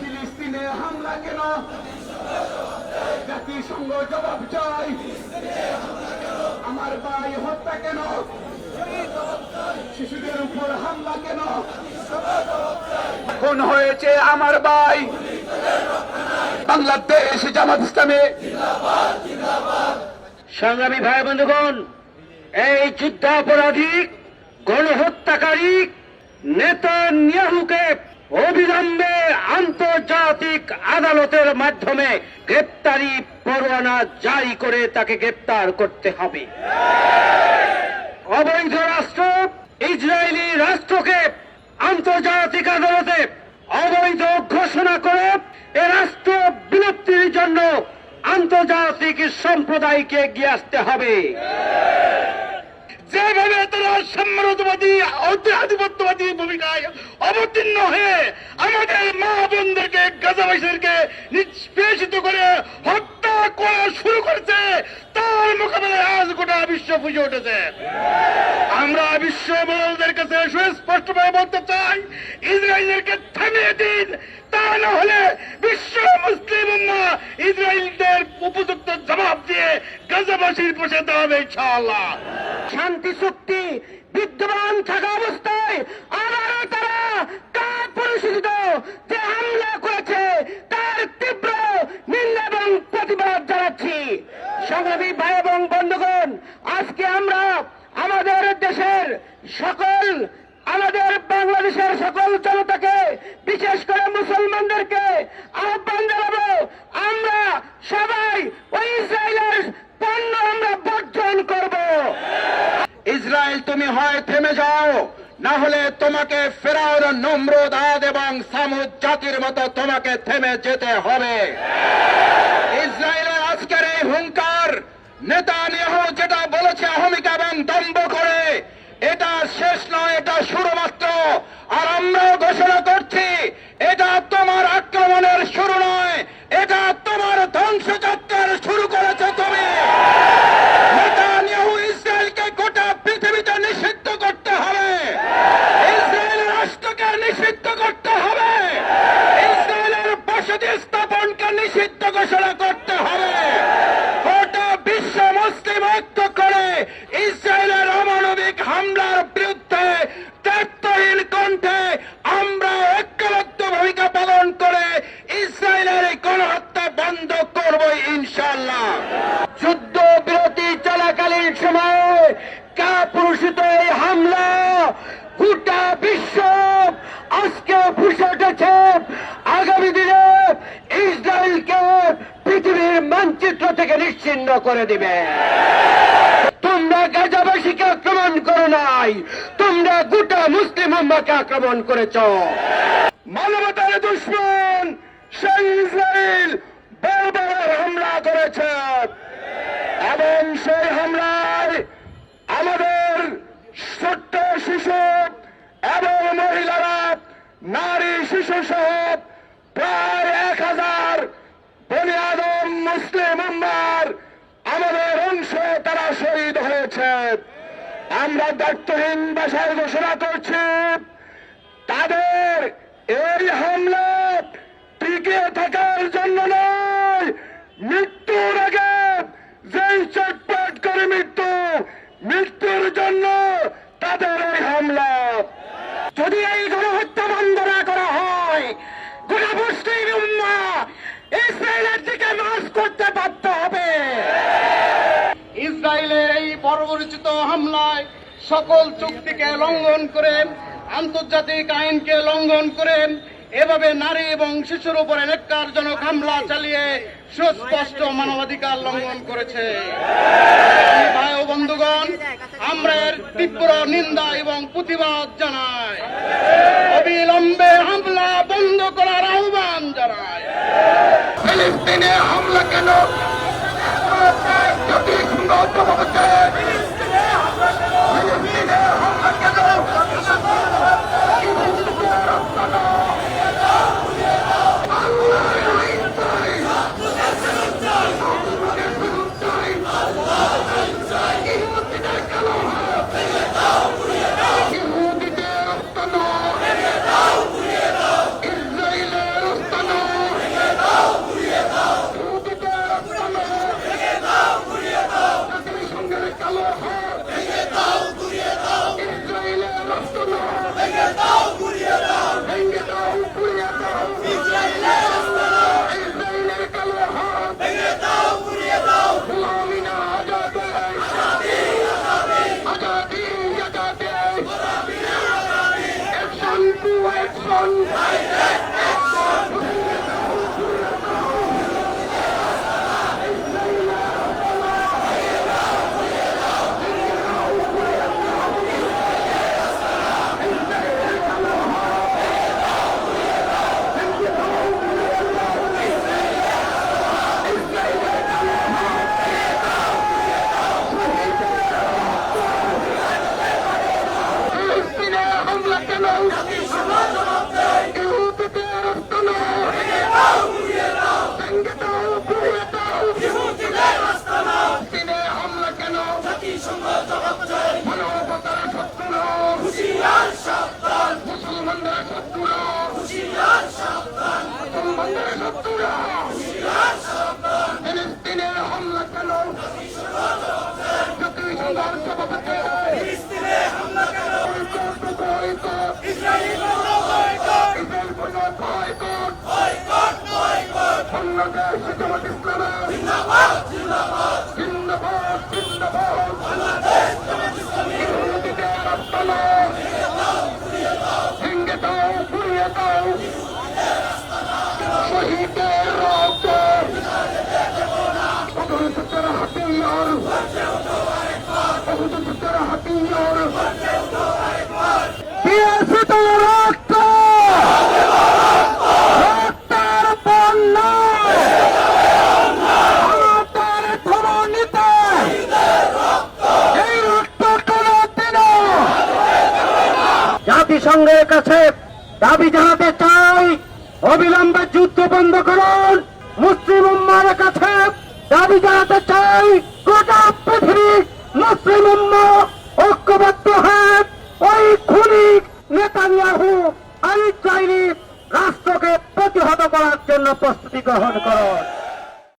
ফিলিস্তিনে হামলা কেন? জাতিসংঘ জবাব চাই আমার ভাই হত্যা কেন? শিশুদের উপর হামলা কেন? খুন হয়েছে আমার ভাই। বাংলাদেশ জামাত ইসলামে। সংগ্রামী ভাই বন্ধুগণ, এই যুদ্ধাপরাধী, গণহত্যাকারী নেতা নিয়াহুকে অবিলম্বে আন্তর্জাতিক আদালতের মাধ্যমে গ্রেপ্তারি পরোয়ানা জারি করে তাকে গ্রেপ্তার করতে হবে। অবৈধ রাষ্ট্র, ইসরায়েলি রাষ্ট্রকে আন্তর্জাতিক আদালতে অবৈধ ঘোষণা করে এ রাষ্ট্র বিলুপ্তির জন্য আন্তর্জাতিক সম্প্রদায়কে এগিয়ে আসতে হবে। যেভাবে তারা সাম্রাজ্যবাদী আধিপত্যবাদী ভূমিকায় অবতীর্ণ হয়ে আমাদের মা বোনদেরকে, গাজাবাসীদেরকে নিষ্পেষিত করে হত্যা করা শুরু করেছে। তার মোকাবেলায় আজ গোটা বিশ্ব পুজো উঠেছে। আমরা বিশ্ব বড়দের কাছে সুস্পষ্টভাবে বলতে চাই, ইসরায়েলদেরকে থামিয়ে দিন। তা না হলে বিশ্ব মুসলিম ইসরায়েলদের উপযুক্ত জবাব দিয়ে গাজাবাসীর পাশে হবে, ইনশাআল্লাহ। শান্তি, চুক্তি, বিদ্যমান থাকা অবস্থায় আবারও তারা কার পরিস্থিত যে হামলা করেছে তার তীব্র নিন্দা এবং প্রতিবাদ জানাচ্ছি। সংগ্রামী ভাই এবং বন্ধুগণ, আজকে আমরা আমাদের দেশের সকল, আমাদের বাংলাদেশের সকল জনতাকে, বিশেষ করে মুসলমানদেরকে আহ্বান জানাব, আমরা সবাই ওই ইসরায়েলের পণ্য আমরা ইসরায়েল, তুমি হয় থেমে যাও। না হলে তোমাকে ফেরাওর নম্রদাদ এবং সামুদ জাতির মতো তোমাকে থেমে যেতে হবে। ইসরায়েলের আজকের এই হুঙ্কার নেতা যেটা বলেছে অহমিকা এবং দম্ভ করে, এটা শেষ নয়, এটা শুরু মাত্র আর আমরাও ঘোষণা করছি, এটা তোমার আক্রমণের শুরু নয়, এটা তোমার ধ্বংসযাত্রার করব ইনশাল্লাহ যুদ্ধ বিরতি চলাকালীন সময়ে কাপুরুষিত এই হামলা গোটা বিশ্ব আজকে ফুসে উঠেছে। আগামী দিনে ইসরায়েলকে পৃথিবীর মানচিত্র থেকে নিশ্চিন্ন করে দিবে। তোমরা গাজাবাসীকে আক্রমণ করো নাই, তোমরা গোটা মুসলিম উম্মাকে আক্রমণ করেছ। মানবতার দুশ্মন সেই ইসরায়েল বারবার হামলা করেছে এবং সেই হামলায় আমাদের ছোট্ট শিশু এবং মহিলারা নারী শিশু সহ প্রায় এক হাজার বনি আদম মুসলিম উম্মার আমাদের অংশে তারা শহীদ হয়েছে। আমরা দায়িত্বহীন ভাষায় ঘোষণা করছি, তাদের এই হামলা টিকে থাকার জন্য নয়, মৃত্যুর আগে যেই চটপট করে মৃত্যু, মৃত্যুর জন্য তাদের এই হামলা। যদি এই গণহত্যা বন্ধ গোটা মুসলিম উম্মা ইসরায়েলের দিকে মাস করতে বাধ্য হবে। ইসরায়েলের এই পরবর্তিত হামলায় সকল চুক্তিকে লঙ্ঘন করে আন্তর্জাতিক আইনকে লঙ্ঘন করে এভাবে নারী এবং শিশুর উপরে নেককারজনক হামলা চালিয়ে সুস্পষ্ট মানবাধিকার লঙ্ঘন করেছে। ভাই ও বন্ধুগণ, আমরা এর তীব্র নিন্দা এবং প্রতিবাদ জানাই। অবিলম্বে হামলা বন্ধ করার আহ্বান জানাই ফিলিস্তিনে হামলা কেন? Action to action! Action! হামলা বাংলাদেশ জামাত ইসলামের জিন্দাবাদ জিন্দাবাদ। ইহুদিদের আস্তানা ভেঙে দাও, পুড়িয়ে দাও। রক্ত। অগ্রসূত্রের হাতিয়ার। রক্ত সংঘের কাছে দাবি জানাতে চাই, অবিলম্বে যুদ্ধ বন্ধ করুন। মুসলিম উম্মার কাছে দাবি জানাতে চাই, গোটা পৃথিবী মুসলিম উম্ম ঐক্যবদ্ধ হয়ে ওই খুনি নেতানিয়াহু আল চাইনি রাষ্ট্রকে প্রতিহত করার জন্য প্রস্তুতি গ্রহণ করুন।